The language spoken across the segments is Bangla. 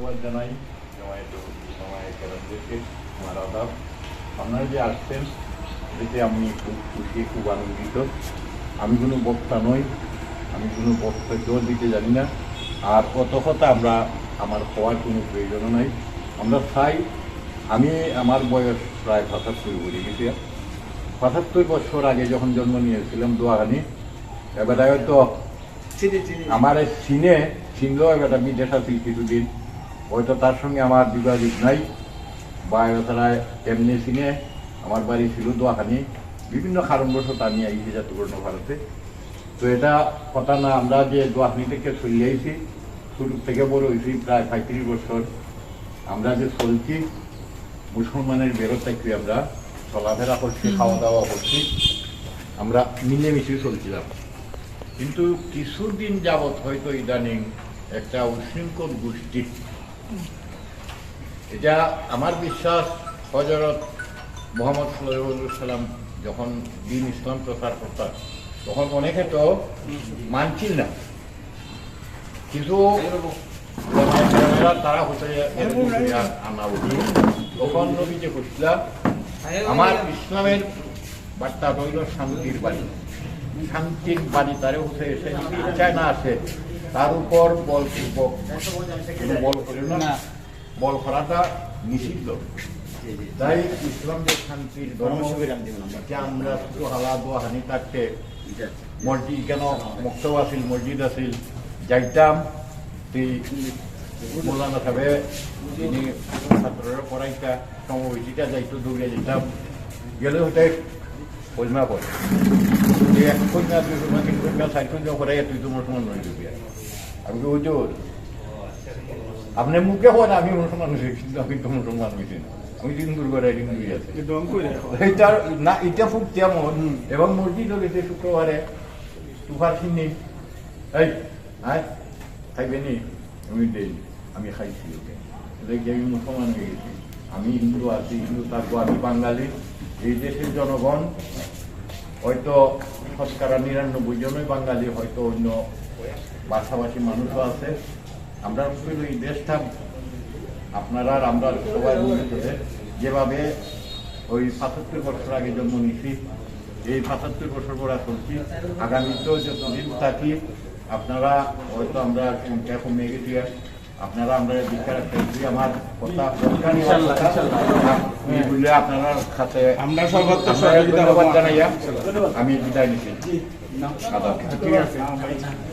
ধন্যবাদ জানাই। জামায়াত জামায়াত কেরামদেরকে আমার আদাব আপনারা যে আসছেন এতে আমি খুব খুশি খুব আনন্দিত। আমি কোনো বক্তা নই আমি কোনো বক্তব্য দিতে জানি না। আর কত কথা আমরা আমার হওয়ার কোনো প্রয়োজন নাই। আমরা চাই আমি আমার বয়স প্রায় পঁচাত্তর বলি গেছি। পঁচাত্তর বছর আগে যখন জন্ম নিয়েছিলাম দোয়াখানি এবার হয়তো আমার চীনে চিনলেও একটা বিদেশ আছে কিছুদিন হয়তো তার সঙ্গে আমার যোগাযোগ নাই। বা তারা এমনি চিনে আমার বাড়ি ছিল দোয়াখানি বিভিন্ন কারণবশত আমি আইছি জাতীয়পূর্ণ ভারতে। তো এটা কথা না আমরা যে দোয়াখানি থেকে চলে আইছি শুরু থেকে বড় হয়েছি প্রায় পঁয়ত্রিশ বছর। আমরা যে চলছি মুসলমানের বেরোত থাকি আমরা চলাফেরা করছি খাওয়া দাওয়া করছি আমরা মিলেমিশে চলছিলাম। কিন্তু কিছুদিন যাবৎ হয়তো ইদানিং একটা উশৃঙ্খল গোষ্ঠী এটা আমার বিশ্বাস হজরত মোহাম্মদ সাল্লাম যখন দিন ইসলাম প্রচার করতাম তখন অনেকে তো মানছিল না। কিন্তু তারা হচ্ছে আনা উঠি তখন নবী যে আমার ইসলামের বার্তা রইল শান্তির বাড়ি শান্তির বাড়ি তারে উঠে এসে ইচ্ছায় না আসে তার উপর বল বল না। বল করাটা নিষিদ্ধ। তাই ইসলাম যে শান্তির ধর্ম আমরা শুধু হালা দোয়া হানি থাকতে মসজিদ কেন? মক্তব আছিল মসজিদ আছিল। যাইতাম। তুই মোল্লানা সাহেবে যিনি ছাত্ররা পড়াইতা সমবয়সীটা যাইতো দৌড়ে যেতাম। গেলে হতে কলমা পড়ে। এক কন্যা দুই কন্যা তিন কন্যা চার কন্যা পড়াই তুই তো মুসলমান নই দিবি আমি কি ওই তো আপনি মুখে হন আমি মুসলমান হয়েছি কিন্তু আমি তো মুসলমান হয়েছি না আমি দিন দূর করে দিন দুই আছে এইটার না এটা খুব তেমন এবং মসজিদও গেছে শুক্রবারে তুফার চিনি এই হ্যাঁ খাইবে নি আমি দেই আমি খাইছি ওকে আমি মুসলমান হয়ে গেছি আমি হিন্দু আছি হিন্দু থাকব আমি বাঙালি এই দেশের জনগণ হয়তো শতকরা নিরানব্বই জনই বাঙালি হয়তো অন্য ভাষাভাষী মানুষও আছে। আমরা শুধু এই দেশটা আপনারা আর আমরা সবাই হয়ে যেভাবে ওই পঁচাত্তর বছর আগে জন্ম নিছি এই পঁচাত্তর বছর পর চলছি আগামীতেও যতদিন থাকি আপনারা হয়তো আমরা সংখ্যা কমে গেছি আপনারা আমরা দীক্ষা রাখতে আমার কথা বলে আপনারা কাছে আমরা। জানাইয়া আমি বিদায় নিচ্ছি। ঠিক আছে।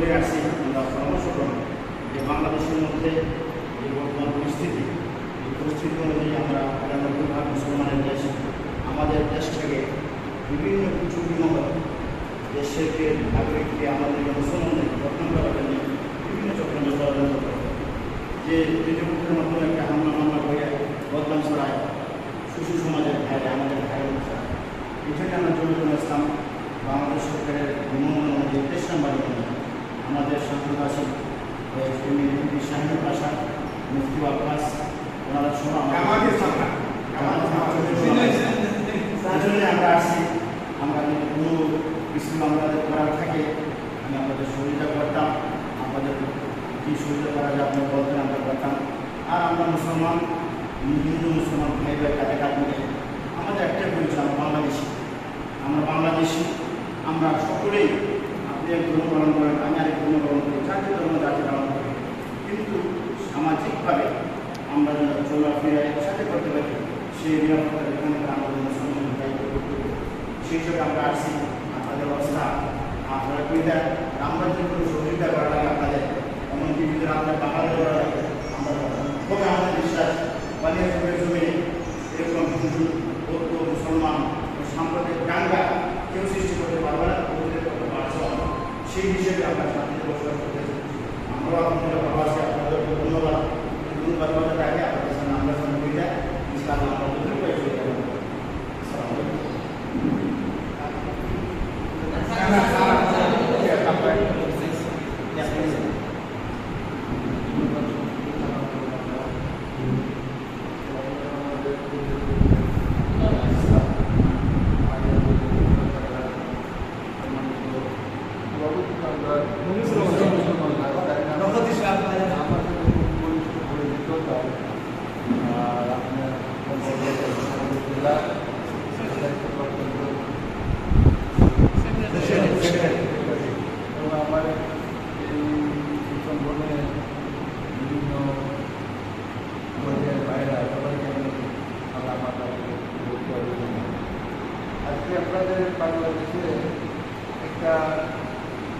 সকলেই আসছি, আমরা পরামর্শ করব যে বাংলাদেশের মধ্যে যে বর্তমান পরিস্থিতি, এই পরিস্থিতি অনুযায়ী আমরা ভাগ মুসলমানের দেশ, আমাদের দেশটাকে বিভিন্ন কিছু বিমহল দেশকে, নাগরিককে আমাদের মুসলমানদের গঠন করার জন্য বিভিন্ন চক্রান্ত ষড়যন্ত্র করে যে তৃতীয়পক্ষের মাধ্যমে একটা হামলা মামলা করে বদনাম ছড়ায় শিশু সমাজের ভাইরে আমাদের ভাই জন্য আমরা জমিজুল ইসলাম, বাংলাদেশ সরকারের অনুযায়ী দেশ নাম্বার আমাদের শান্তিবাসী শাহিন প্রাসাদ মুফতি আব্বাস ওনারা শোনা তার জন্য আমরা আসছি আমরা যদি কোনো কিছু আমাদের করার থাকে আমি আপনাদের সহযোগিতা করতাম আমাদের কী সহযোগিতা করা যায় আপনার বলতেন আমরা করতাম। আর আমরা মুসলমান হিন্দু মুসলমান ভাই ভাই কাটে কাটলে আমাদের একটাই পরিচয় আমরা বাংলাদেশি। আমরা বাংলাদেশি আমরা সকলেই আপনি এক ধর্ম পালন করেন, আমি আরেক ধর্ম পালন করি যাকে ধর্ম যাকে পালন করি। কিন্তু সামাজিকভাবে আমরা যেন চলাফেরা একসাথে করতে পারি, সেই নিরাপত্তা এখানে আমাদের সম্মান দায়িত্ব করতে সেই হিসাবে আমরা আসি, আপনাদের অবস্থা, আপনারা কবিতা আমরা যে কোনো সহযোগিতা করা লাগে আপনাদের, এমনকি যদি আমরা বাঙালি করা লাগে আমরা তবে আমাদের বিশ্বাস, বানিয়ে জমি একটা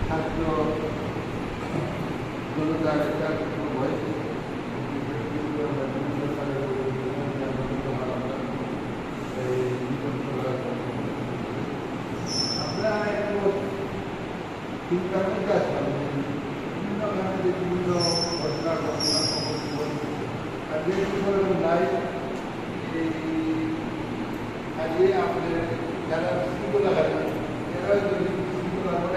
ছাত্র জনতার একটা বয়সে আমরা বিভিন্ন ধরনের ঘটনা ঘটনা আর যে নাই এই আজকে আপনার যারা স্কুল লাগাবেন এরা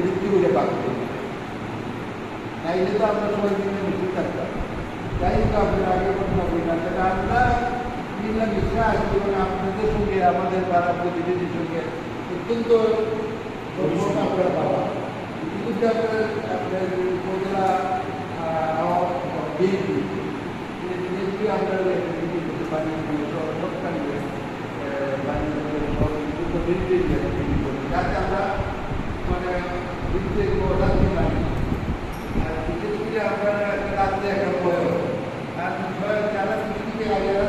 ভিত্তি করে বাকি তাইলে তো আমরা সবাই দিনে ভিত্তি থাকতাম তাই তো আপনার আগে ঘটনা বলি না তাহলে আমরা দিনটা মিশ্রা আসছি এবং আপনাদের সঙ্গে আমাদের পাড়া প্রতিনিধির সঙ্গে অত্যন্ত আপনার বাবা ইতিমধ্যে আপনার আপনার উপজেলা বিএনপি বিএনপি আপনার সরকারি যাতে আমরা মানে বিদ্যুৎ রাখতে পারি বিশেষ করে আমরা রাত্রে একটা ভয় আর ভয় যারা পৃথিবীকে আগে